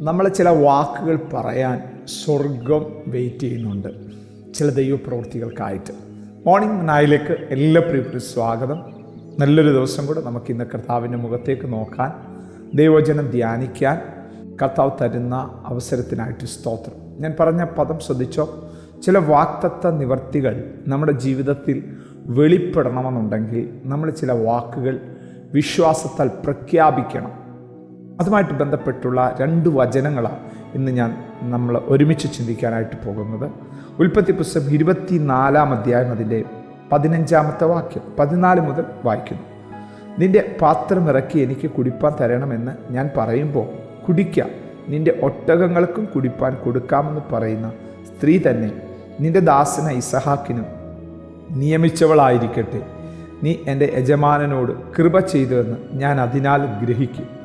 നമ്മൾ ചില വാക്കുകൾ പറയാൻ സ്വർഗം വെയിറ്റ് ചെയ്യുന്നുണ്ട്. ചില ദൈവപ്രവൃത്തികൾക്കായിട്ട്. മോർണിംഗ് നായിലേക്ക് എല്ലാ പ്രിയപ്പെട്ട സ്വാഗതം. നല്ലൊരു ദിവസം കൂടെ നമുക്ക് ഇന്ന് കർത്താവിന്റെ മുഖത്തേക്ക് നോക്കാൻ ദൈവജനം ധ്യാനിക്കാൻ കർത്താവ് തരുന്ന അവസരത്തിനായിട്ട് സ്തോത്രം. ഞാൻ പറഞ്ഞ പദം ശ്രദ്ധിച്ചോ? ചില വാക്തത്വ നിവർത്തികൾ നമ്മുടെ ജീവിതത്തിൽ വെളിപ്പെടണമെന്നുണ്ടെങ്കിൽ നമ്മൾ ചില വാക്കുകൾ വിശ്വാസത്താൽ പ്രഖ്യാപിക്കണം. അതുമായിട്ട് ബന്ധപ്പെട്ടുള്ള രണ്ട് വചനങ്ങളാണ് ഇന്ന് ഞാൻ നമ്മൾ ഒരുമിച്ച് ചിന്തിക്കാനായിട്ട് പോകുന്നത്. ഉൽപ്പത്തി പുസ്തകം ഇരുപത്തി നാലാം അധ്യായം അതിന്റെ പതിനഞ്ചാമത്തെ വാക്യം പതിനാല് മുതൽ വായിക്കുന്നു. നിന്റെ പാത്രം ഇറക്കി എനിക്ക് കുടിപ്പാൻ തരണമെന്ന് ഞാൻ പറയുമ്പോൾ കുടിക്കാം. നിന്റെ ഒട്ടകങ്ങൾക്കും കുടിപ്പാൻ കൊടുക്കാമെന്ന് പറയുന്ന സ്ത്രീ തന്നെ നിന്റെ ദാസന ഇസഹാക്കിനും നിയമിച്ചവളായിരിക്കട്ടെ. നീ എന്റെ യജമാനനോട് കൃപ ചെയ്തുവെന്ന് ഞാൻ അതിനാൽ ഗ്രഹിക്കും.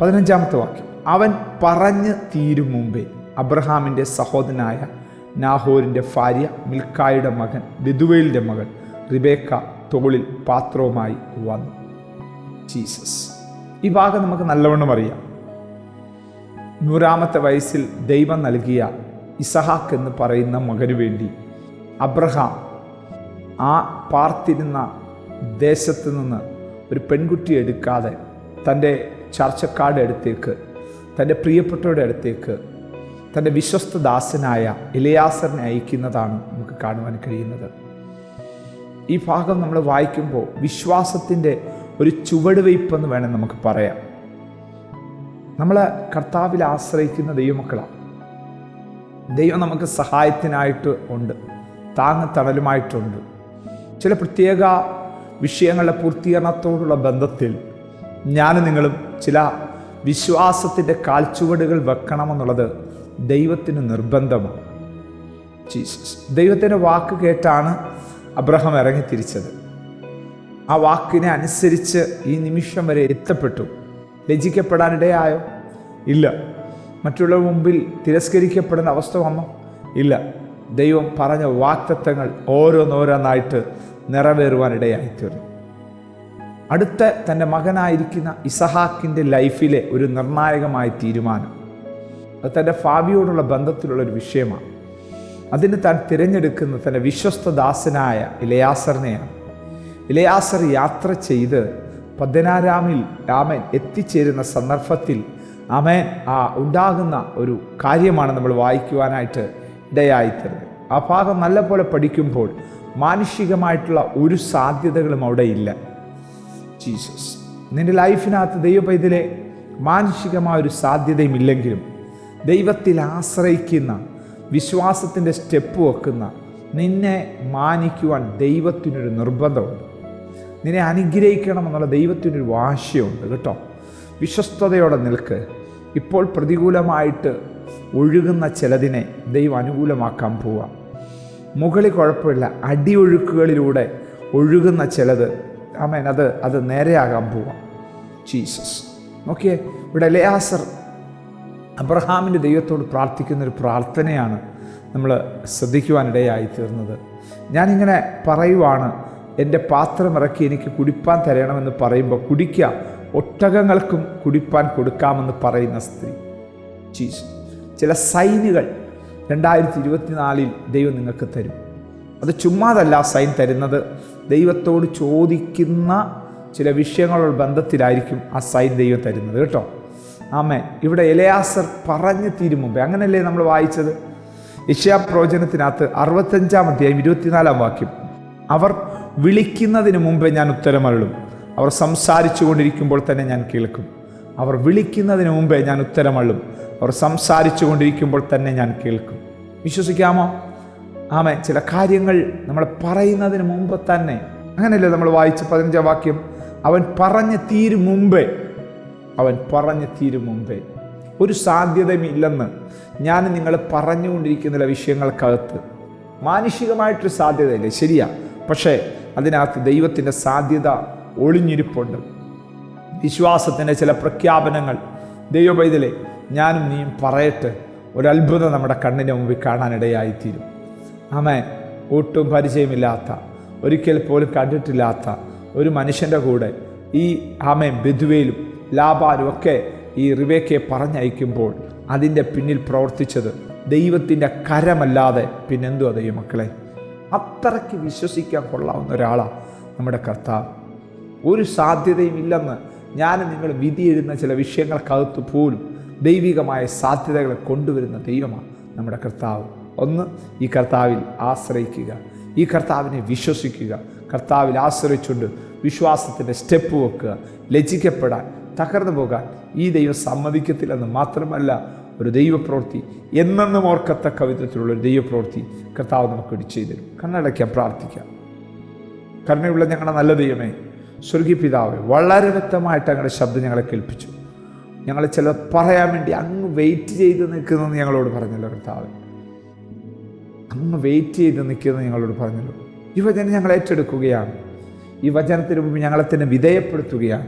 പതിനഞ്ചാമത്തെ വാക്യം. അവൻ പറഞ്ഞ് തീരും മുമ്പേ അബ്രഹാമിന്റെ സഹോദരനായ നാഹോരിന്റെ ഭാര്യ മിൽക്കായുടെ മകൻ ബിദുവേലിന്റെ മകൻ റിബേക്ക തോളിൽ പാത്രവുമായി വന്നു. ജീസസ്. ഈ ഭാഗം നമുക്ക് നല്ലവണ്ണം അറിയാം. നൂറാമത്തെ വയസ്സിൽ ദൈവം നൽകിയ ഇസഹാക്ക് എന്ന് പറയുന്ന മകനു വേണ്ടി അബ്രഹാം ആ പാർത്തിരുന്ന ദേശത്ത് നിന്ന് ഒരു പെൺകുട്ടി എടുക്കാതെ തന്റെ ചർച്ചക്കാരുടെ അടുത്തേക്ക് തന്റെ പ്രിയപ്പെട്ടവരുടെ അടുത്തേക്ക് തന്റെ വിശ്വസ്ത ദാസനായ ഇലയാസറിനെ അയക്കുന്നതാണ് നമുക്ക് കാണുവാൻ കഴിയുന്നത്. ഈ ഭാഗം നമ്മൾ വായിക്കുമ്പോൾ വിശ്വാസത്തിന്റെ ഒരു ചുവടുവയ്പ്പെന്ന് വേണം നമുക്ക് പറയാം. നമ്മൾ കർത്താവിൽ ആശ്രയിക്കുന്ന ദൈവമക്കളാണ് ദൈവം നമുക്ക് സഹായത്തിനായിട്ട് ഉണ്ട് താങ്ങ തണലുമായിട്ടുണ്ട് ചില പ്രത്യേക വിഷയങ്ങളുടെ പൂർത്തീകരണത്തോടുള്ള ബന്ധത്തിൽ ഞാനും നിങ്ങളും ചില വിശ്വാസത്തിന്റെ കാൽച്ചുവടുകൾ വെക്കണമെന്നുള്ളത് ദൈവത്തിന് നിർബന്ധമാണ്. ജീസസ്. ദൈവത്തിന്റെ വാക്ക് കേട്ടാണ് അബ്രഹാം ഇറങ്ങി തിരിച്ചത് ആ വാക്കിനെ അനുസരിച്ച് ഈ നിമിഷം വരെ എത്തപ്പെട്ടു. ലജിക്കപ്പെടാനിടയായോ ഇല്ല. മറ്റുള്ളവർ മുമ്പിൽ തിരസ്കരിക്കപ്പെടുന്ന അവസ്ഥ വന്നോ? ഇല്ല. ദൈവം പറഞ്ഞ വാക്തത്വങ്ങൾ ഓരോന്നോരോന്നായിട്ട് നിറവേറുവാനിടയായിത്തീർന്നു. അടുത്ത തന്റെ മകനായിരിക്കുന്ന ഇസഹാക്കിന്റെ ലൈഫിലെ ഒരു നിർണായകമായ തീരുമാനം. അത് തന്റെ ഭാവിയോടുള്ള ബന്ധത്തിലുള്ള ഒരു വിഷയമാണ്. അതിന് താൻ തിരഞ്ഞെടുക്കുന്ന തന്റെ വിശ്വസ്ത ദാസനായ ഇലയാസറിനെയാണ്. ഇലയാസർ യാത്ര ചെയ്ത് പതിനാറാമിൽ രാമൻ എത്തിച്ചേരുന്ന സന്ദർഭത്തിൽ അമേൻ ആ ഉണ്ടാകുന്ന ഒരു കാര്യമാണ് നമ്മൾ വായിക്കുവാനായിട്ട് ഇടയായിത്തരുന്നത് ആ ഭാഗം നല്ലപോലെ പഠിക്കുമ്പോൾ മാനുഷികമായിട്ടുള്ള ഒരു സാധ്യതകളും അവിടെ ഇല്ല. ജീസസ് നിന്റെ ലൈഫിനകത്ത് ദൈവപൈതലെ മാനുഷികമായ ഒരു സാധ്യതയും ഇല്ലെങ്കിലും ദൈവത്തിൽ ആശ്രയിക്കുന്ന വിശ്വാസത്തിന്റെ സ്റ്റെപ്പ് വെക്കുന്ന നിന്നെ മാനിക്കുവാൻ ദൈവത്തിനൊരു നിർബന്ധമുണ്ട്. നിന്നെ അനുഗ്രഹിക്കണമെന്നുള്ള ദൈവത്തിനൊരു വാശിയുണ്ട് കേട്ടോ. വിശ്വസ്തയോടെ നിൽക്ക്. ഇപ്പോൾ പ്രതികൂലമായിട്ട് ഒഴുകുന്ന ചിലതിനെ ദൈവം അനുകൂലമാക്കാൻ പോവാം. മുകളിൽ കുഴപ്പമില്ല. അടിയൊഴുക്കുകളിലൂടെ ഒഴുകുന്ന ചിലത് ആമേൻ. അത് അത് നേരെയാകാൻ പോവാം. ജീസസ്. നോക്കിയേ ഇവിടെ ലയാസർ അബ്രഹാമിന്റെ ദൈവത്തോട് പ്രാർത്ഥിക്കുന്ന ഒരു പ്രാർത്ഥനയാണ് നമ്മൾ ശ്രദ്ധിക്കുവാനിടയായി തീർന്നത്. ഞാനിങ്ങനെ പറയുവാണ് എന്റെ പാത്രം ഇറക്കി എനിക്ക് കുടിപ്പാൻ തരണമെന്ന് പറയുമ്പോൾ കുടിക്കുക ഒട്ടകങ്ങൾക്കും കുടിപ്പാൻ കൊടുക്കാമെന്ന് പറയുന്ന സ്ത്രീ. ജീസസ്. ചില സൈനുകൾ രണ്ടായിരത്തി ഇരുപത്തിനാലിൽ ദൈവം നിങ്ങൾക്ക് തരും. അത് ചുമ്മാതല്ല സൈൻ തരുന്നത്. ദൈവത്തോട് ചോദിക്കുന്ന ചില വിഷയങ്ങളോട് ബന്ധത്തിലായിരിക്കും ആ സൈൻ ദൈവം തരുന്നത് കേട്ടോ. ആമേ ഇവിടെ എലയാസർ പറഞ്ഞു തീരും മുമ്പേ അങ്ങനെയല്ലേ നമ്മൾ വായിച്ചത്? യഷ്യാ പ്രവചനത്തിനകത്ത് അറുപത്തഞ്ചാം അധ്യായം ഇരുപത്തിനാലാം വാക്യം. അവർ വിളിക്കുന്നതിന് മുമ്പേ ഞാൻ ഉത്തരമരുളും അവർ സംസാരിച്ചു കൊണ്ടിരിക്കുമ്പോൾ തന്നെ ഞാൻ കേൾക്കും. അവർ വിളിക്കുന്നതിന് മുമ്പേ ഞാൻ ഉത്തരമള്ളും അവർ സംസാരിച്ചു കൊണ്ടിരിക്കുമ്പോൾ തന്നെ ഞാൻ കേൾക്കും. വിശ്വസിക്കാമോ? ആമേ ചില കാര്യങ്ങൾ നമ്മൾ പറയുന്നതിന് മുമ്പ് തന്നെ അങ്ങനെയല്ലേ നമ്മൾ വായിച്ച പതിനഞ്ചാം വാക്യം? അവൻ പറഞ്ഞ് തീരും മുമ്പേ അവൻ പറഞ്ഞു തീരും മുമ്പേ. ഒരു സാധ്യതയും ഇല്ലെന്ന് ഞാൻ നിങ്ങൾ പറഞ്ഞുകൊണ്ടിരിക്കുന്ന വിഷയങ്ങൾക്കകത്ത്. മാനുഷികമായിട്ടൊരു സാധ്യതയില്ലേ? ശരിയാ. പക്ഷേ അതിനകത്ത് ദൈവത്തിന്റെ സാധ്യത ഒളിഞ്ഞിരിപ്പുണ്ട്. വിശ്വാസത്തിന്റെ ചില പ്രഖ്യാപനങ്ങൾ. ദൈവപൈതലെ ഞാനും നീയും പറയട്ടെ ഒരത്ഭുതം നമ്മുടെ കണ്ണിന് മുമ്പിൽ കാണാനിടയായിത്തീരും. ആമേ ഒട്ടും പരിചയമില്ലാത്ത ഒരിക്കൽ പോലും കണ്ടിട്ടില്ലാത്ത ഒരു മനുഷ്യന്റെ കൂടെ ഈ ആമയും ബിധുവയിലും ലാബാനും ഒക്കെ ഈ റിവേക്കയെ പറഞ്ഞയക്കുമ്പോൾ അതിന്റെ പിന്നിൽ പ്രവർത്തിച്ചത് ദൈവത്തിന്റെ കരമല്ലാതെ പിന്നെന്തു പിന്നെന്തുവാ മക്കളെ? അത്രയ്ക്ക് വിശ്വസിക്കാൻ കൊള്ളാവുന്ന ഒരാളാണ് നമ്മുടെ കർത്താവ്. ഒരു സാധ്യതയും ഇല്ലെന്ന് ഞാൻ നിങ്ങൾ വിധി എഴുതുന്ന ചില വിഷയങ്ങൾക്കകത്ത് പോലും ദൈവികമായ സാധ്യതകളെ കൊണ്ടുവരുന്ന ദൈവമാണ് നമ്മുടെ കർത്താവ്. ഒന്ന് ഈ കർത്താവിൽ ആശ്രയിക്കുക. ഈ കർത്താവിനെ വിശ്വസിക്കുക. കർത്താവിൽ ആശ്രയിച്ചുകൊണ്ട് വിശ്വാസത്തിന്റെ സ്റ്റെപ്പ് വെക്കുക. ലജ്ജിക്കപ്പെടാൻ തകർന്നു പോകാൻ ഈ ദൈവം സമ്മതിക്കത്തില്ലെന്ന് മാത്രമല്ല ഒരു ദൈവപ്രവൃത്തി എന്നെന്നും ഓർക്കത്തക്ക വിധത്തിലുള്ള ഒരു ദൈവപ്രവൃത്തി കർത്താവ് നമുക്ക് ഇടി ചെയ്തു തരും. കണ്ണടയ്ക്കാൻ പ്രാർത്ഥിക്കാം. കരുണയുള്ള ഞങ്ങളുടെ നല്ല ദൈവമേ സ്വർഗി പിതാവേ വളരെ വ്യക്തമായിട്ട് ഞങ്ങളുടെ ശബ്ദം ഞങ്ങളെ കേൾപ്പിച്ചു. ഞങ്ങളെ ചില പറയാൻ വേണ്ടി അങ്ങ് വെയിറ്റ് ചെയ്ത് നിൽക്കുന്നതെന്ന് ഞങ്ങളോട് പറഞ്ഞല്ലോ കർത്താവ്. അങ്ങ് വെയിറ്റ് ചെയ്ത് നിൽക്കുന്നത് ഞങ്ങളോട് പറഞ്ഞല്ലോ. ഈ വചനം ഞങ്ങൾ ഏറ്റെടുക്കുകയാണ്. ഈ വചനത്തിന് മുമ്പ് ഞങ്ങളെ വിധേയപ്പെടുത്തുകയാണ്.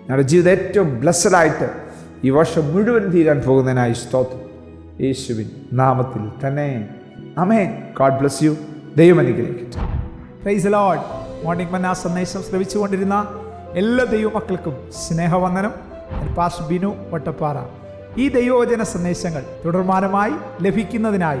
ഞങ്ങളുടെ ജീവിതം ഏറ്റവും ബ്ലസ്സഡായിട്ട് ഈ വർഷം മുഴുവൻ തീരാൻ പോകുന്നതിനായി സ്തോത്രം. യേശുവിൻ നാമത്തിൽ തന്നെ. അമേ ഗോഡ് ബ്ലസ് യു ദൈവം അനുഗ്രഹിക്കട്ടെ. പ്രൈസ് ലോഡ് മോർണിംഗ് മന്ന സന്ദേശം ശ്രവിച്ചുകൊണ്ടിരുന്ന എല്ലാ ദൈവമക്കൾക്കും സ്നേഹവന്ദനം. പാസ് ബിനു വട്ടപ്പാറ. ഈ ദൈവവചന സന്ദേശങ്ങൾ തുടർമാനമായി ലഭിക്കുന്നതിനായി